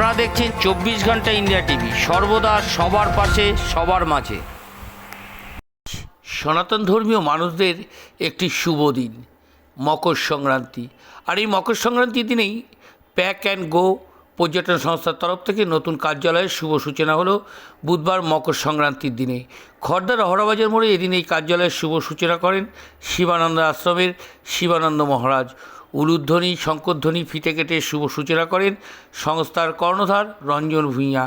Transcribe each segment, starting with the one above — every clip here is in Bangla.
আপনারা দেখছেন চব্বিশ ঘণ্টা ইন্ডিয়া টিভি। সর্বদা সবার পাশে, সবার মাঝে। সনাতন ধর্মীয় মানুষদের একটি শুভ দিন, মকর সংক্রান্তি। আর এই মকর সংক্রান্তির দিনেই প্যাক অ্যান্ড গো পর্যটন সংস্থার তরফ থেকে নতুন কার্যালয়ের শুভ সূচনা হলো বুধবার মকর সংক্রান্তির দিনে। খর্দার অহরাবাজার মোড়ে এদিন এই কার্যালয়ের শুভ সূচনা করেন শিবানন্দ আশ্রমের শিবানন্দ মহারাজ। উলুধ্বনি, শঙ্করধ্বনি ফিতে কেটে শুভ সূচনা করেন সংস্থার কর্ণধার রঞ্জন ভূঁইয়া।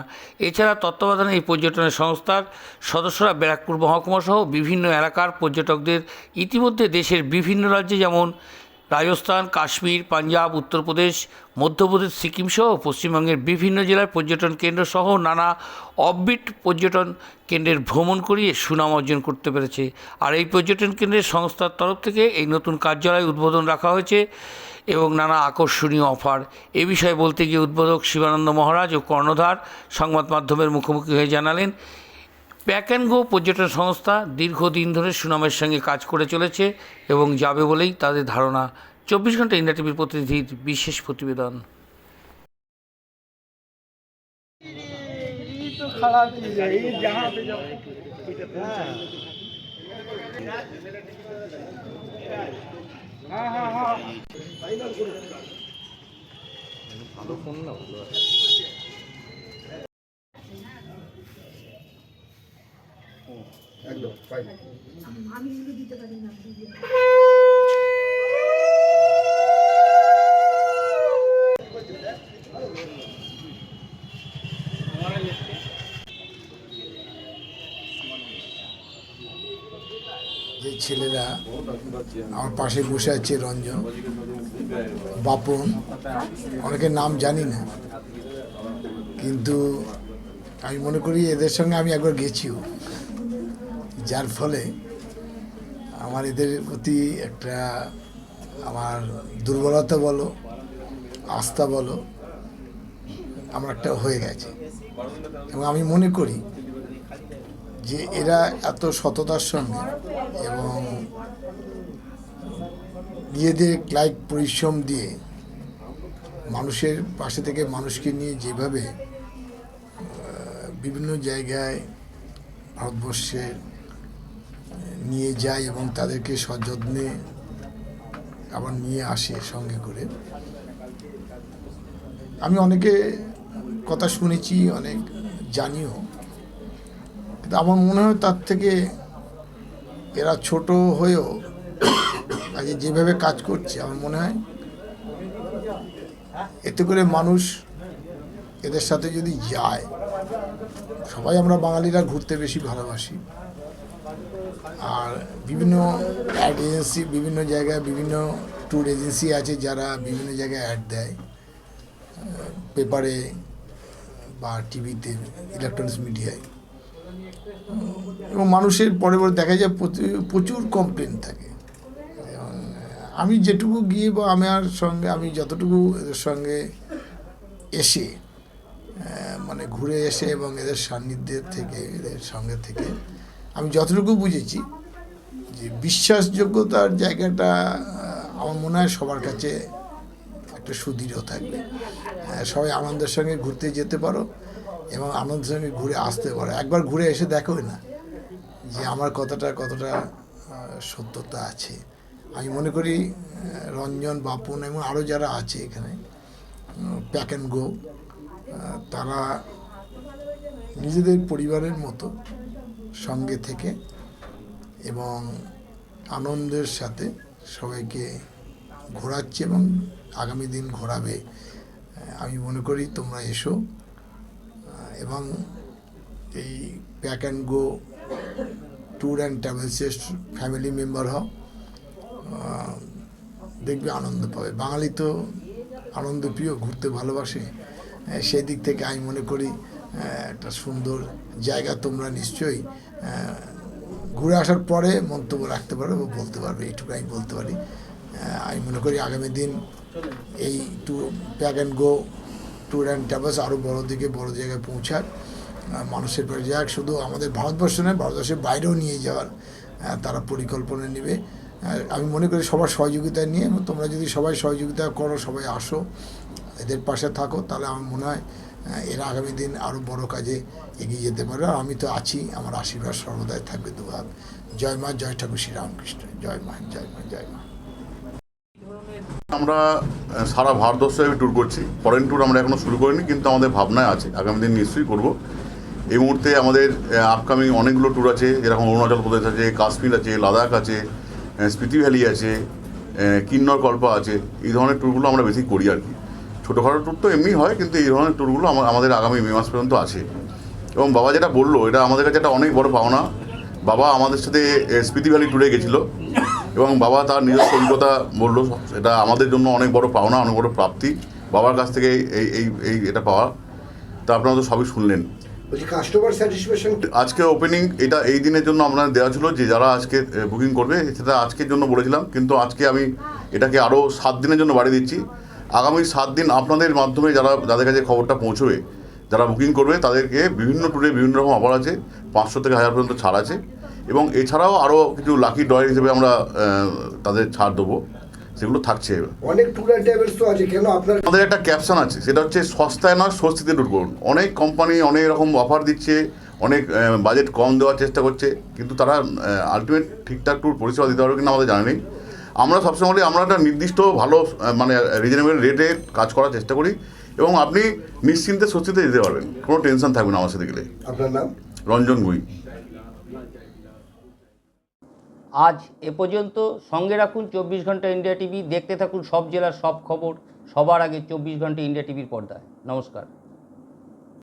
এছাড়া তত্ত্বাবধানে এই পর্যটনের সংস্থার সদস্যরা ব্যারাকপুর মহকুমাসহ বিভিন্ন এলাকার পর্যটকদের ইতিমধ্যে দেশের বিভিন্ন রাজ্যে যেমন রাজস্থান, কাশ্মীর, পাঞ্জাব, উত্তরপ্রদেশ, মধ্যপ্রদেশ, সিকিম সহ পশ্চিমবঙ্গের বিভিন্ন জেলার পর্যটন কেন্দ্র সহ নানা অফবিট পর্যটন কেন্দ্রের ভ্রমণ করিয়ে সুনাম অর্জন করতে পেরেছে। আর এই পর্যটন কেন্দ্রের সংস্থার তরফ থেকে এই নতুন কার্যালয় উদ্বোধন রাখা হয়েছে এবং নানা আকর্ষণীয় অফার এ বিষয়ে বলতে গিয়ে উদ্বোধক শিবানন্দ মহারাজ ও কর্ণধার সংবাদ মাধ্যমের মুখোমুখি হয়ে জানালেন প্যাক অ্যান্ড গো পর্যটন সংস্থা দীর্ঘদিন ধরে সুনামের সঙ্গে কাজ করে চলেছে এবং যাবে বলেই তাদের ধারণা। চব্বিশ ঘণ্টা ইন্ডিয়া টিভির প্রতিনিধির বিশেষ প্রতিবেদন। ভালো ফোন না যে ছেলেরা আমার পাশে বসে আছে রঞ্জন, বাপন, অনেকের নাম জানি না। কিন্তু আমি মনে করি এদের সঙ্গে আমি একবার গেছিও। যার ফলে আমার এদের প্রতি একটা আমার দুর্বলতা বলো, আস্থা বলো, আমার একটা হয়ে গেছে। এবং আমি মনে করি যে এরা এত সততার সঙ্গে এবং নিজেদের লাইক পরিশ্রম দিয়ে মানুষের পাশে থেকে মানুষকে নিয়ে যেভাবে বিভিন্ন জায়গায় ভারতবর্ষে নিয়ে যায় এবং তাদেরকে সযত্নে আবার নিয়ে আসে সঙ্গে করে। আমি অনেকে কথা শুনেছি, অনেক জানিও। কিন্তু আমার মনে হয় তার থেকে এরা ছোট হয়েও আজকে যেভাবে কাজ করছে, আমার মনে হয় এতে করে মানুষ এদের সাথে যদি যায়, সবাই আমরা বাঙালিরা ঘুরতে বেশি ভালোবাসি। আর বিভিন্ন অ্যাড এজেন্সি বিভিন্ন জায়গায় বিভিন্ন ট্যুর এজেন্সি আছে যারা বিভিন্ন জায়গায় অ্যাড দেয়। পেপারে বা টিভিতে ইলেকট্রনিক্স মিডিয়ায় এবং মানুষের পরে পরে দেখা যায় প্রচুর- কমপ্লেন থাকে। আমি যেটুকু গিয়ে বা আমার সঙ্গে, আমি যতটুকু এদের সঙ্গে এসে মানে ঘুরে এসে এবং এদের সান্নিধ্যের থেকে, এদের সঙ্গে থেকে আমি যতটুকু বুঝেছি যে বিশ্বাসযোগ্যতার জায়গাটা আমার মনে হয় সবার কাছে একটা সুদৃঢ় থাকবে। সবাই আনন্দের সঙ্গে ঘুরতে যেতে পারো এবং আনন্দের সঙ্গে ঘুরে আসতে পারো। একবার ঘুরে এসে দেখো না যে আমার কথাটা কতটা সত্যতা আছে। আমি মনে করি রঞ্জন, বাপন এবং আরও যারা আছে এখানে প্যাক অ্যান্ড গো তারা নিজেদের পরিবারের মতো সঙ্গে থেকে এবং আনন্দের সাথে সবাইকে ঘোরাচ্ছে এবং আগামী দিন ঘোরাবে। আমি মনে করি তোমরা এসো। এবং এই pack and go tour and ট্রাভেলসের family member হও। দেখবে আনন্দ পাবে। বাঙালি তো আনন্দপ্রিয় ঘুরতে ভালোবাসে। আহ, সেই দিক থেকে আমি মনে করি একটা সুন্দর জায়গা তোমরা নিশ্চয়ই ঘুরে আসার পরে মন্তব্য রাখতে পারবে বা বলতে পারবে এইটুকু আমি বলতে পারি। আমি মনে করি আগামী দিন এই tour pack and go tour and travels আরও বড় দিকে বড় জায়গায় আহ, মানুষের পাশে যাক। শুধু আমাদের ভারতবর্ষ নয় ভারতবর্ষের বাইরেও নিয়ে যাওয়ার তারা পরিকল্পনা নেবে। আমি মনে করি সবার সহযোগিতা নিয়ে তোমরা যদি সবাই সহযোগিতা করো সবাই আসো এদের পাশে থাকো তাহলে আমার মনে হয় এরা আগামী দিন আরও বড় কাজে এগিয়ে যেতে পারে আর আমি তো আছি, আমার আশীর্বাদ সর্বদাই থাকবে। দুভাগ জয় মা, জয় ঠাকুর শ্রীরামকৃষ্ণ জয় মা জয় মা জয় মা। আমরা সারা ভারতবর্ষে ট্যুর করছি। ফরেন ট্যুর আমরা এখনও শুরু করিনি, কিন্তু আমাদের ভাবনায় আছে। আগামী দিন নিশ্চয়ই করব। এই মুহূর্তে আমাদের আপকামিং অনেকগুলো ট্যুর আছে। যেরকম অরুণাচল প্রদেশ আছে, কাশ্মীর আছে, লাদাখ আছে স্পিতি ভ্যালি আছে কিন্নর কল্পা আছে। এই ধরনের ট্যুরগুলো আমরা বেশি করি আর কি। ছোটোখাটো ট্যুর তো এমনি হয় কিন্তু এই ধরনের ট্যুরগুলো আমাদের আগামী মে মাস পর্যন্ত আছে। এবং বাবা যেটা বলল এটা আমাদের কাছে একটা অনেক বড় পাওনা। বাবা আমাদের সাথে স্পিতি ভ্যালি ট্যুরে গেছিল এবং বাবা তার নিজস্ব অভিজ্ঞতা বলল এটা আমাদের জন্য অনেক বড় পাওনা অনেক বড় প্রাপ্তি। বাবার কাছ থেকে এই এই এই এটা পাওয়া। তা আপনারা তো সবই শুনলেন। কাস্টমার স্যাটিসফ্যাকশন আজকে ওপেনিং এটা এই দিনের জন্য আপনার দেওয়া ছিল যে যারা আজকে বুকিং করবে সেটা আজকের জন্য বলেছিলাম। কিন্তু আজকে আমি এটাকে আরও সাত দিনের জন্য বাড়িয়ে দিচ্ছি। আগামী সাত দিন আপনাদের মাধ্যমে যারা যাদের কাছে খবরটা পৌঁছবে যারা বুকিং করবে তাদেরকে বিভিন্ন ট্যুরে বিভিন্ন রকম অফার আছে পাঁচশো থেকে হাজার পর্যন্ত ছাড় আছে। এবং এছাড়াও আরও কিছু লাকি ড্রয় হিসেবে আমরা তাদের ছাড় দেবো। সেগুলো থাকছে অনেক ট্যুর অ্যান্ড ট্রাভেলস তো আছে কেন আপনার আমাদের একটা ক্যাপশন আছে সেটা হচ্ছে সস্তায় নয় স্বস্তিতে ট্যুর করুন। অনেক কোম্পানি অনেক রকম অফার দিচ্ছে অনেক বাজেট কম দেওয়ার চেষ্টা করছে কিন্তু তারা আলটিমেট ঠিকঠাক ট্যুর পরিষেবা দিতে পারবে কিনা আমাদের জানা নেই। আমরা সবসময় আমরা একটা নির্দিষ্ট ভালো মানে রিজনেবল রেটে কাজ করার চেষ্টা করি এবং আপনি নিশ্চিন্তে স্বস্তিতে যেতে পারবেন। কোনো টেনশন থাকবে না আমার সাথে গেলে। আপনার নাম? রঞ্জন গুই। আজ এ পর্যন্ত সঙ্গে রাখুন চব্বিশ ঘণ্টা ইন্ডিয়া টিভি দেখতে থাকুন সব জেলার সব খবর সবার আগে চব্বিশ ঘণ্টা ইন্ডিয়া টিভির পর্দায়। নমস্কার।